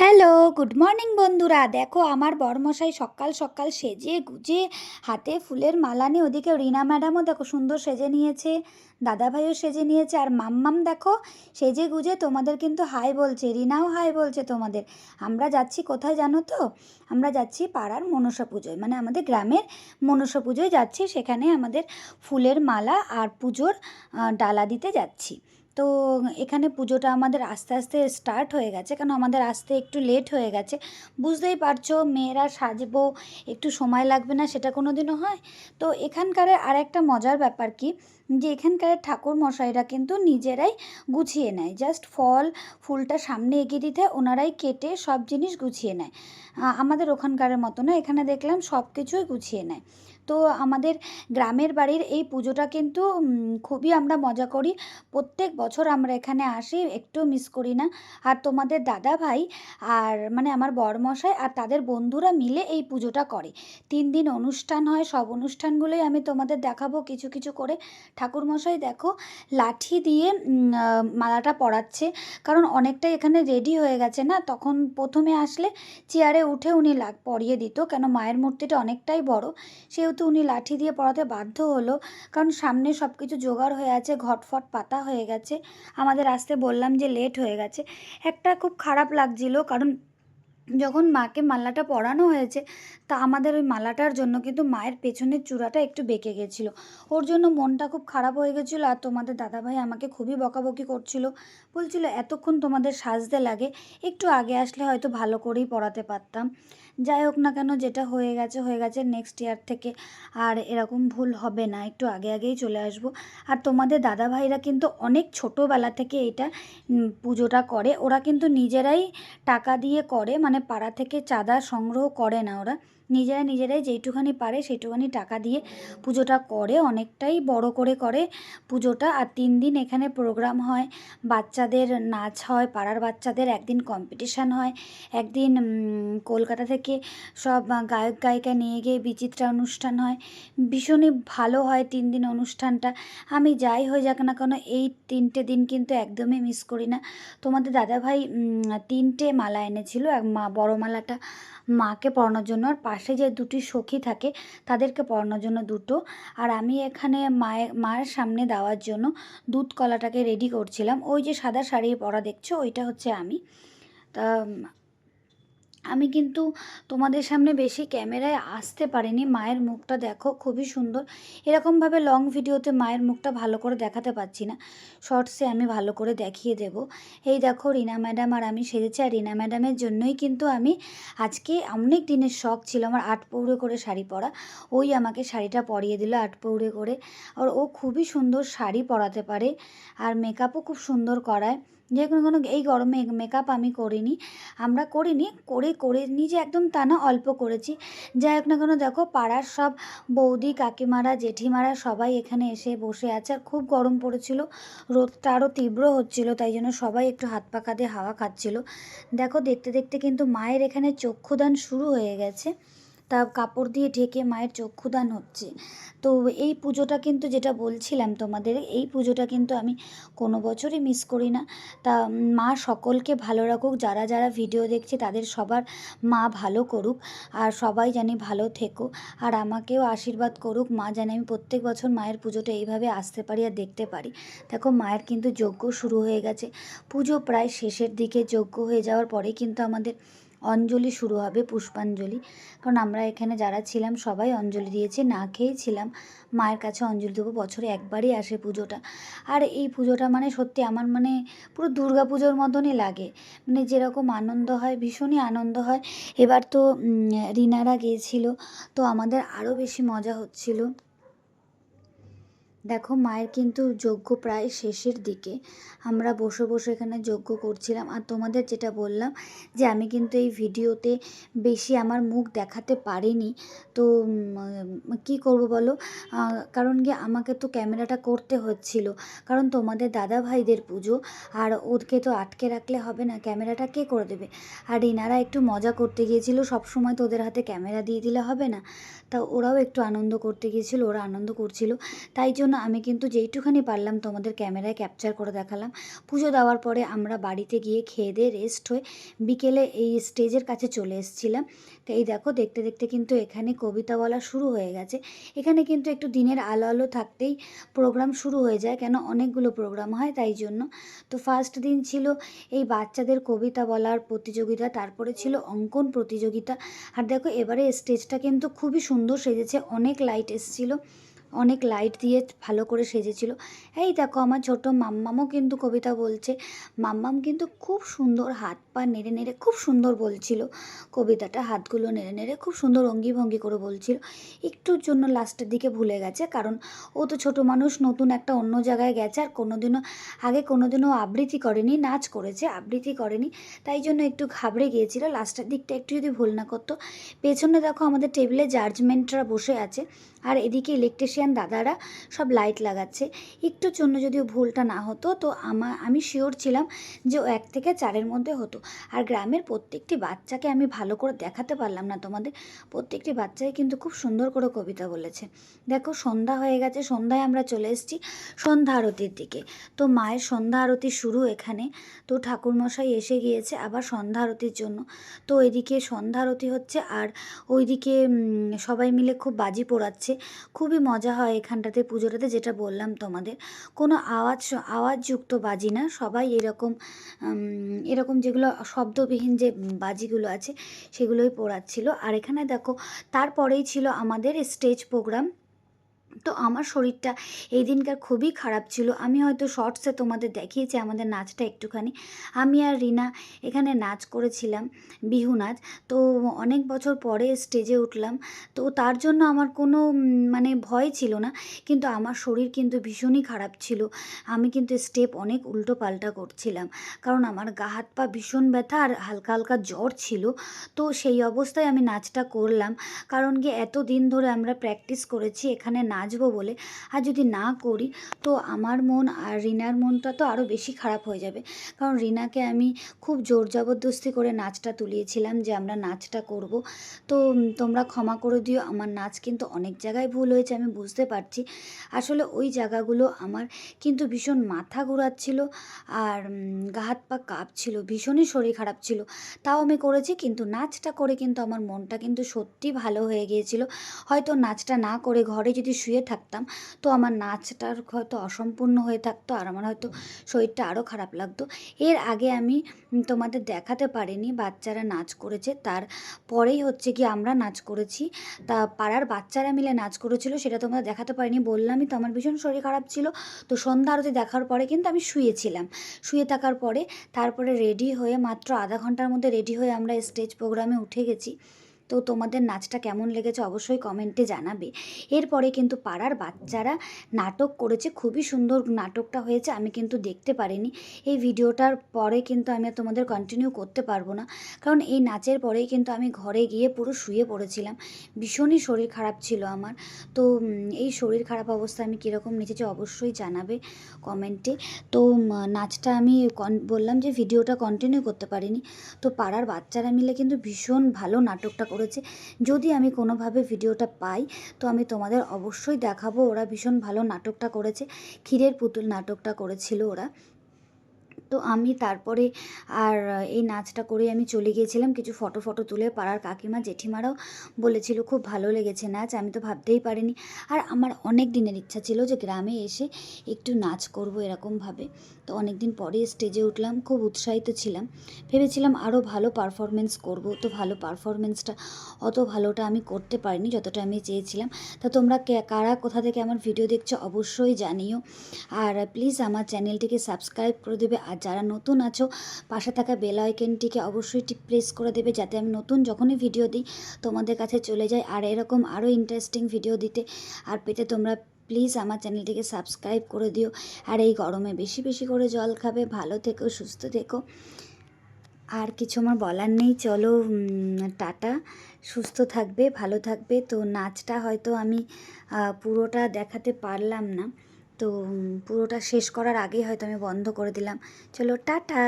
Hello, good morning বন্ধুরা। দেখো, আমার বরমশাই সকাল সকাল সেজে গুজে হাতে ফুলের মালা নিয়ে ওদিকে রিনা ম্যাডামও দেখো সুন্দর সেজে নিয়েছে, দাদাভাইও সেজে নিয়েছে, আর মাম্মাম দেখো সেজে গুজে তোমাদের কিন্তু হাই বলছে, রিনাও হাই বলছে তোমাদের। আমরা যাচ্ছি কোথায় জানো তো? আমরা যাচ্ছি পাড়ার মনসা পুজোয় মানে আমাদের গ্রামের মনসা পুজোয় যাচ্ছি, সেখানে আমাদের ফুলের মালা আর পুজোর ডালা দিতে যাচ্ছি। তো এখানে পুজোটা আমাদের আস্তে আস্তে স্টার্ট হয়ে গেছে। কারণ আমাদের আসতে একটু লেট হয়ে গেছে। বুঝতেই পারছ, মেয়েরা সাজবো, একটু সময় লাগবে না, সেটা কোনো দিনও হয়। তো এখানকার আর একটা মজার ব্যাপার কি? যে এখানকার ঠাকুর মশাইরা কিন্তু নিজেরাই গুছিয়ে নেয়। জাস্ট ফল, ফুলটা সামনে এগিয়ে দিতে ওনারাই কেটে সব জিনিস গুছিয়ে নেয়। আমাদের ওখানকারের মতো না, এখানে দেখলাম সব কিছুই গুছিয়ে নেয়। তো আমাদের গ্রামের বাড়ির এই পুজোটা কিন্তু খুবই আমরা মজা করি। প্রত্যেক বছর আমরা এখানে আসি, একটু মিস করি না। আর তোমাদের দাদা ভাই আর মানে আমার বরমশাই আর তাদের বন্ধুরা মিলে এই পুজোটা করে। তিন দিন অনুষ্ঠান হয়, সব অনুষ্ঠানগুলোই আমি তোমাদের দেখাবো কিছু কিছু করে। ঠাকুরমশাই দেখো, লাঠি দিয়ে মালাটা পরাচ্ছে। কারণ অনেকটাই এখানে রেডি হয়ে গেছে না? তখন প্রথমে আসলে চেয়ারে উঠে উনি পরিয়ে দিত। কেন মায়ের মূর্তিটা অনেকটাই বড়। সেহেতু উনি লাঠি দিয়ে পড়াতে বাধ্য হলো, কারণ সামনে সব কিছু জোগাড় হয়ে আছে, ঘটফট পাতা হয়ে গেছে। আমাদের আসতে বললাম যে লেট হয়ে গেছে। একটা খুব খারাপ লাগছিল, কারণ যখন মাকে মালাটা পরানো হয়েছে, তা আমাদের ওই মালাটার জন্য কিন্তু মায়ের পেছনের চূড়াটা একটু বেঁকে গেছিল। ওর জন্য মনটা খুব খারাপ হয়ে গেছিল আর তোমাদের দাদাভাই আমাকে খুবই বকাবকি করছিল। বলছিল, এতক্ষণ তোমাদের সাজতে লাগে, একটু আগে আসলে হয়তো ভালো করেই পড়াতে পারতাম। যাই হোক না কেন যেটা হয়ে গেছে হয়ে গেছে নেক্সট ইয়ার থেকে। আর এরকম ভুল হবে না, একটু আগে আগেই চলে আসব। আর তোমাদের দাদা ভাইরা কিন্তু অনেক ছোটোবেলা থেকে এটা পুজোটা করে। ওরা কিন্তু নিজেরাই টাকা দিয়ে করে মানে পাড়া থেকে চাঁদা সংগ্রহ করে না ওরা। নিজেরা নিজেরাই যেইটুখানি পারে সেইটুখানি টাকা দিয়ে পুজোটা করে, অনেকটাই বড় করে করে পুজোটা। আর তিন দিন এখানে প্রোগ্রাম হয়, বাচ্চাদের নাচ হয়, পাড়ার বাচ্চাদের একদিন কম্পিটিশান হয়, একদিন কলকাতা থেকে সব গায়ক গায়িকা নিয়ে গিয়ে বিচিত্রা অনুষ্ঠান হয়। ভীষণই ভালো হয় তিন দিন অনুষ্ঠানটা। আমি যাই হয়ে যাক না কেন, এই তিনটে দিন কিন্তু একদমই মিস করি না। তোমাদের দাদাভাই তিনটে মালা এনেছিল, এক মা, বড় মালাটা মাকে পরানোর জন্য আর পাশে যে দুটি সখী থাকে, তাদেরকে পড়ানোর জন্য দুটো। আর আমি এখানে মায়ের মায়ের সামনে দেওয়ার জন্য দুধ কলাটাকে রেডি করছিলাম। ওই যে সাদা শাড়ি পরা দেখছ, ওইটা হচ্ছে আমি। তা আমি কিন্তু তোমাদের সামনে বেশি ক্যামেরায় আসতে পারিনি। মায়ের মুখটা দেখো, খুবই সুন্দর। এরকমভাবে লং ভিডিওতে মায়ের মুখটা ভালো করে দেখাতে পারছি না। শর্টসে আমি ভালো করে দেখিয়ে দেব। এই দেখো রিনা ম্যাডাম আর আমি সেজেছি। আর রিনা ম্যাডামের জন্যই কিন্তু আমি আজকে অনেক দিনের শখ ছিল আমার আট পৌড়ে করে শাড়ি পরা। ওই আমাকে শাড়িটা পরিয়ে দিল আট পৌড়ে করে। আর ও খুবই সুন্দর শাড়ি পরাতে পারে। আর মেকআপও খুব সুন্দর করায়। যে কোনো কোনো এই গরমে মেকআপ আমি করিনি। আমরা করিনি, করে করে যে একদম তা না, অল্প করেছি। যাই হোক না কেন, দেখো পাড়ার সব বৌদি, কাকিমারা, জেঠিমারা সবাই এখানে এসে বসে আছে। আর খুব গরম পড়েছিল, রোদটা আরও তীব্র হচ্ছিল, তাই জন্য সবাই একটু হাত পাকা দিয়ে হাওয়া খাচ্ছিল। দেখো দেখতে দেখতে কিন্তু মায়ের এখানে চক্ষুদান শুরু হয়ে গেছে। তা কাপড় দিয়ে ঢেকে মায়ের চক্ষুদান হচ্ছে। তো এই পুজোটা কিন্তু যেটা বলছিলাম তোমাদের, এই পুজোটা কিন্তু আমি কোনো বছরই মিস করি না। তা মা সকলকে ভালো রাখুক, যারা যারা ভিডিও দেখছে তাদের সবার মা ভালো করুক, আর সবাই জানি ভালো থেকো। আর আমাকেও আশীর্বাদ করুক, মা জানি আমি প্রত্যেক বছর মায়ের পুজোটা এইভাবে আসতে পারি আর দেখতে পারি। দেখো মায়ের কিন্তু যজ্ঞ শুরু হয়ে গেছে। পুজো প্রায় শেষের দিকে যজ্ঞ হয়ে যাওয়ার পরে কিন্তু আমাদের অঞ্জলি শুরু হবে, পুষ্পাঞ্জলি। কারণ আমরা এখানে যারা ছিলাম, সবাই অঞ্জলি দিয়েছি, না খেয়েই ছিলাম। মায়ের কাছে অঞ্জলি দেবো, বছরে একবারই আসে পুজোটা। আর এই পুজোটা মানে সত্যি আমার মানে পুরো দুর্গা পুজোর মতনই লাগে। মানে যেরকম আনন্দ হয়, ভীষণই আনন্দ হয়। এবার তো রিনারা গিয়েছিল, তো আমাদের আরও বেশি মজা হচ্ছিল। দেখো, মায়ের কিন্তু যজ্ঞ প্রায় শেষের দিকে। আমরা বসে বসে এখানে যজ্ঞ করছিলাম। আর তোমাদের যেটা বললাম যে, আমি কিন্তু এই ভিডিওতে বেশি আমার মুখ দেখাতে পারিনি। তো কী করব বলো? কারণ কি আমাকে তো ক্যামেরাটা করতে হচ্ছিল। কারণ তোমাদের দাদা ভাইদের পুজো, আর ওকে তো আটকে রাখলে হবে না। ক্যামেরাটা কে করে দেবে? আর রিনারা একটু মজা করতে গিয়েছিল। সব সময় তো ওদের হাতে ক্যামেরা দিয়ে দিলে হবে না। তা ওরাও একটু আনন্দ করতে গিয়েছিল, ওরা আনন্দ করছিল। তাই জন্য আমি কিন্তু যেইটুখানি পারলাম তোমাদের ক্যামেরায় ক্যাপচার করে দেখালাম। পুজো দেওয়ার পরে আমরা বাড়িতে গিয়ে খেয়ে দিয়ে রেস্ট হয়ে বিকেলে এই স্টেজের কাছে চলে এসেছিলাম। তো এই দেখো, দেখতে দেখতে কিন্তু এখানে কবিতা বলা শুরু হয়ে গেছে। এখানে কিন্তু একটু দিনের আলো আলো থাকতেই প্রোগ্রাম শুরু হয়ে যায়, কেন অনেকগুলো প্রোগ্রাম হয় তাই জন্য। তো ফার্স্ট দিন ছিল এই বাচ্চাদের কবিতা বলার প্রতিযোগিতা, তারপরে ছিল অঙ্কন প্রতিযোগিতা। আর দেখো, এবারে স্টেজটা কিন্তু খুবই সুন্দর সেজেছে, অনেক লাইট এসেছিল। অনেক লাইট দিয়ে ভালো করে সেজেছিল। এই দেখো আমার ছোট মাম্মামও কিন্তু কবিতা বলছে। মাম্মাম কিন্তু খুব সুন্দর হাত পা নেড়ে নেড়ে খুব সুন্দর বলছিল। কবিতাটা হাতগুলো নেড়ে নেড়ে খুব সুন্দর অঙ্গি ভঙ্গি করে বলছিল। একটুর জন্য লাস্টের দিকে ভুলে গেছে, কারণ ও তো ছোট মানুষ, নতুন একটা অন্য জায়গায় গেছে আর কোনোদিনও, আগে কোনোদিনও আবৃত্তি করেনি, নাচ করেছে, আবৃত্তি করেনি। তাই জন্য একটু ঘাবড়ে গিয়েছিল। লাস্টের দিকটা একটু যদি ভুল না করতো। পেছনে দেখো আমাদের টেবিলে জাজমেন্টরা বসে আছে। আর এদিকে ইলেকট্রিশিয়ান দাদারা সব লাইট লাগাচ্ছে। একটুর জন্য যদিও ভুলটা না হতো, তো আমা, আমি শিওর ছিলাম যে ও এক থেকে চারের মধ্যে হতো। আর গ্রামের প্রত্যেকটি বাচ্চাকে আমি ভালো করে দেখাতে পারলাম না তোমাদের। প্রত্যেকটি বাচ্চাই কিন্তু খুব সুন্দর করে কবিতা বলেছে। দেখো সন্ধ্যা হয়ে গেছে, সন্ধ্যায় আমরা চলে এসেছি সন্ধ্যা আরতির দিকে। তো মায়ের সন্ধ্যা আরতি শুরু এখানে। তো ঠাকুরমশাই এসে গিয়েছে আবার সন্ধ্যা আরতির জন্য। তো এদিকে সন্ধ্যা আরতি হচ্ছে আর ওইদিকে সবাই মিলে খুব বাজি পোড়াচ্ছে। খুবই মজা হয় এখানটাতে পুজোটাতে, যেটা বললাম তোমাদের। কোনো আওয়াজ, আওয়াজযুক্ত বাজি না, সবাই এরকম এরকম যেগুলো শব্দবিহীন যে বাজিগুলো আছে, সেগুলোই পোড়াচ্ছিল। আর এখানে দেখো, তারপরেই ছিল আমাদের স্টেজ প্রোগ্রাম তো আমার শরীরটা এই দিনকার খুবই খারাপ ছিল। আমি হয়তো শর্টসে তোমাদের দেখিয়েছি, আমাদের নাচটা একটুখানি। আমি আর রিনা এখানে নাচ করেছিলাম, বিহু নাচ। তো অনেক বছর পরে স্টেজে উঠলাম। তো তার জন্য আমার কোনো মানে ভয় ছিল না। কিন্তু আমার শরীর কিন্তু ভীষণই খারাপ ছিল। আমি কিন্তু স্টেপ অনেক উল্টো পাল্টা করছিলাম। কারণ আমার গা, হাত পা ভীষণ ব্যথা আর হালকা হালকা জ্বর ছিল। তো সেই অবস্থায় আমি নাচটা করলাম। কারণ কি এত দিন ধরে আমরা প্র্যাকটিস করেছি, এখানে নাচবো বলে। আর যদি না করি, তো আমার মন আর রিনার মনটা তো আরও বেশি খারাপ হয়ে যাবে। কারণ রিনাকে আমি খুব জোর জবরদস্তি করে নাচটা তুলিয়েছিলাম যে আমরা নাচটা করব। তো তোমরা ক্ষমা করে দিও, আমার নাচ কিন্তু অনেক জায়গায় ভুল হয়েছে, আমি বুঝতে পারছি। আসলে ওই জায়গাগুলো আমার কিন্তু ভীষণ মাথা ঘোরাচ্ছিল আর গা হাত পা কাঁপছিল, ভীষণই শরীর খারাপ ছিল। তাও আমি করেছি, কিন্তু নাচটা করে কিন্তু আমার মনটা কিন্তু সত্যি ভালো হয়ে গিয়েছিল। হয়তো নাচটা না করে ঘরে যদি শুয়ে থাকতাম। তো আমার নাচটার হয়তো অসম্পূর্ণ হয়ে থাকতো আর আমার হয়তো শরীরটা আরও খারাপ লাগতো। এর আগে আমি তোমাদের দেখাতে পারিনি, বাচ্চারা নাচ করেছে। তার পরেই হচ্ছে কি আমরা নাচ করেছি। তা পাড়ার বাচ্চারা মিলে নাচ করেছিল, সেটা তোমরা দেখাতে পারিনি। বললামই তো আমার ভীষণ শরীর খারাপ ছিল। তো সন্ধ্যা আরতি দেখার পরে কিন্তু আমি শুয়েছিলাম। শুয়ে থাকার পরে তারপরে রেডি হয়ে মাত্র আধা ঘণ্টার মধ্যে রেডি হয়ে আমরা স্টেজ প্রোগ্রামে উঠে গেছি। তো তোমাদের নাচটা কেমন লেগেছে অবশ্যই কমেন্টে জানাবে। এরপরে কিন্তু পাড়ার বাচ্চারা নাটক করেছে, খুবই সুন্দর নাটকটা হয়েছে, আমি কিন্তু দেখতে পারিনি। এই ভিডিওটার পরে কিন্তু আমি তোমাদের কন্টিনিউ করতে পারব না। কারণ এই নাচের পরেই কিন্তু আমি ঘরে গিয়ে পুরো শুয়ে পড়েছিলাম। ভীষণই শরীর খারাপ ছিল আমার। তো এই শরীর খারাপ অবস্থা আমি কীরকম নেচেছি অবশ্যই জানাবে কমেন্টে। তো নাচটা আমি বললাম যে ভিডিওটা কন্টিনিউ করতে পারিনি। তো পাড়ার বাচ্চারা মিলে কিন্তু ভীষণ ভালো নাটকটা করেছে। যদি আমি কোনোভাবে ভিডিওটা পাই, তো আমি তোমাদের অবশ্যই দেখাবো। ওরা ভীষণ ভালো নাটকটা করেছে। ক্ষীরের পুতুল নাটকটা করেছিল ওরা। তো আমি তারপরে আর এই নাচটা করে আমি চলে গিয়েছিলাম। কিছু ফটো ফটো তুলে পাড়ার কাকিমা, জেঠিমারাও বলেছিল, খুব ভালো লেগেছে নাচ। আমি তো ভাবতেই পারিনি। আর আমার অনেক দিনের ইচ্ছা ছিল যে গ্রামে এসে একটু নাচ করব এরকমভাবে। তো অনেক দিন পরে স্টেজে উঠলাম, খুব উৎসাহিত ছিলাম। ভেবেছিলাম আরও ভালো পারফরমেন্স করব। তো ভালো পারফরমেন্সটা অত ভালোটা আমি করতে পারিনি যতটা আমি চেয়েছিলাম। তা তোমরা কারা, কোথা থেকে আমার ভিডিও দেখছ অবশ্যই জানিও। আর প্লিজ আমার চ্যানেলটিকে সাবস্ক্রাইব করে দেবে। আর যারা নতুন আছো, পাশে থাকা বেল আইকনটিকে অবশ্যই টিপ প্রেস করে দেবে যাতে আমি নতুন যখনই ভিডিও দিই, তোমাদের কাছে চলে যায়। আর এরকম আরও ইন্টারেস্টিং ভিডিও দিতে। আর পেতে তোমরা প্লিজ আমার চ্যানেলটিকে সাবস্ক্রাইব করে দিও। আর এই গরমে বেশি বেশি করে জল খাবে। ভালো থেকো, সুস্থ থেকো। আর কিছু আমার বলার নেই। চলো টাটা। সুস্থ থাকবে, ভালো থাকবে। তো নাচটা হয়তো আমি পুরোটা দেখাতে পারলাম না। তো পুরোটা শেষ করার আগেই হয়তো আমি বন্ধ করে দিলাম। চলো টাটা!